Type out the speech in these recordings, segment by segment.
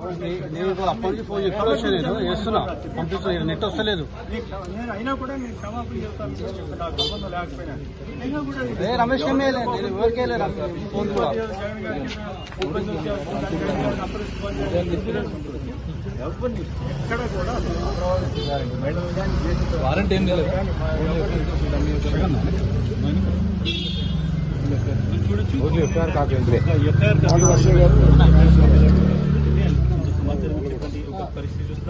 నేను అప్పటి నుంచి ఫోన్ ఎప్పుడు వచ్చా నేను వేస్తున్నా పంపిస్తున్నా నెట్ వస్తలేదు నేను అయినా కూడా నేను క్షమాపణ చెప్తాను నాకు సంబంధం లేకపోయినా అయినా కూడా ఇది ఏ రమేష్ ఎమ్మెల్యే నేను ఎవరికే లేదు ఫోన్ కూడా జగన్ గారికి ఇబ్బంది వచ్చే అవకాశం జగన్ గారిని అప్రస్తుతం చేయాలి. ఎవరిని ఎక్కడ కూడా వారంటీ ఏం లేదు ఒక పరిస్థితి చూస్తున్నాం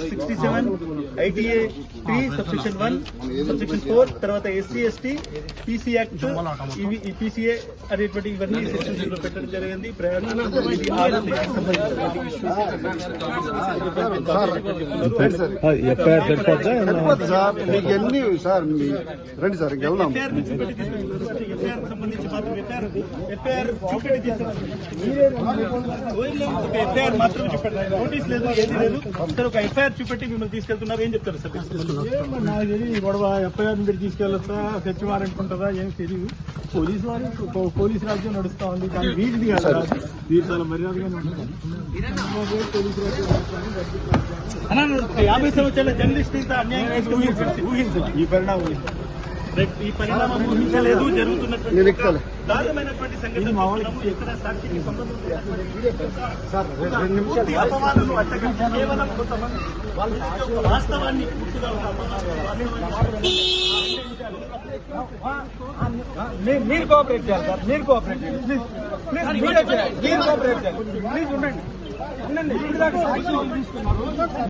sixty seven ITA three sub section one sub section four తర్వాత ఎస్సీ ఎస్టీ పీసీ యాక్ట్ ఇవి పీసీఏ అనేటువంటి ఇవన్నీ సెక్షన్స్లో పెట్టడం జరిగింది ప్రయాణం ఇది ఆరోగ్యానికి సంబంధించినటువంటి సరిపోద్ది సార్ మీకు ఎన్ని సార్ మీ రండి సార్ వెళ్దాం ఎఫ్ఐఆర్ సంబంధించి మాత్రం ఎఫ్ఐఆర్ ఎఫ్ఐఆర్ చూపెట్టి తీసుకెళ్ళాలి. ఒక ఎఫ్ఐఆర్ మాత్రం చూపెట్టారు నోటీస్ లేదు ఏది లేదు. సార్ ఒక ఎఫ్ఐఆర్ చూపెట్టి మిమ్మల్ని తీసుకెళ్తున్నారు. ఏం చెప్తారు సార్? నాకు తెలియదు. గొడవ ఎఫ్ఐఆర్ మీద తీసుకెళ్ళొస్తా సచ్ వారెంట్ ఉంటుందా? ఏం తెలియదు పోలీసు వారు పోలీసు రాజ్యం నడుస్తా ఉంది. కానీ వీటిది కాదు. వీరు చాలా మర్యాదగానే ఉంటుంది పోలీసు రాజ్యం యాభై సంవత్సరాల జర్నలిస్ట్ ఇంత అన్యాయం ఊహించాలి ఈ పరిణామం ఈ పరిణామం ఊహించలేదు జరుగుతున్నటువంటి. దారుణమైనటువంటి సంఘటన ఇది మా వాళ్ళకి చూస్తున్నాము. ఎక్కడ సాక్షికి సంబంధం లేదు. సార్ రెండు నిమిషాలు పూర్తి అపవాదులు అట్టగా కేవలం కొంతమంది వాస్తవాన్ని పూర్తిగా ఒక మీరు- మీరు కోఆపరేట్ చేయాలి సార్. మీరు కోఆపరేట్ చేయాలి. ప్లీజ్ ప్లీజ్ మీరే చేయాలి. మీరు కోఆపరేట్ చేయాలి. ప్లీజ్ ఉండండి. ఉండండి. ఇప్పుడు దాకా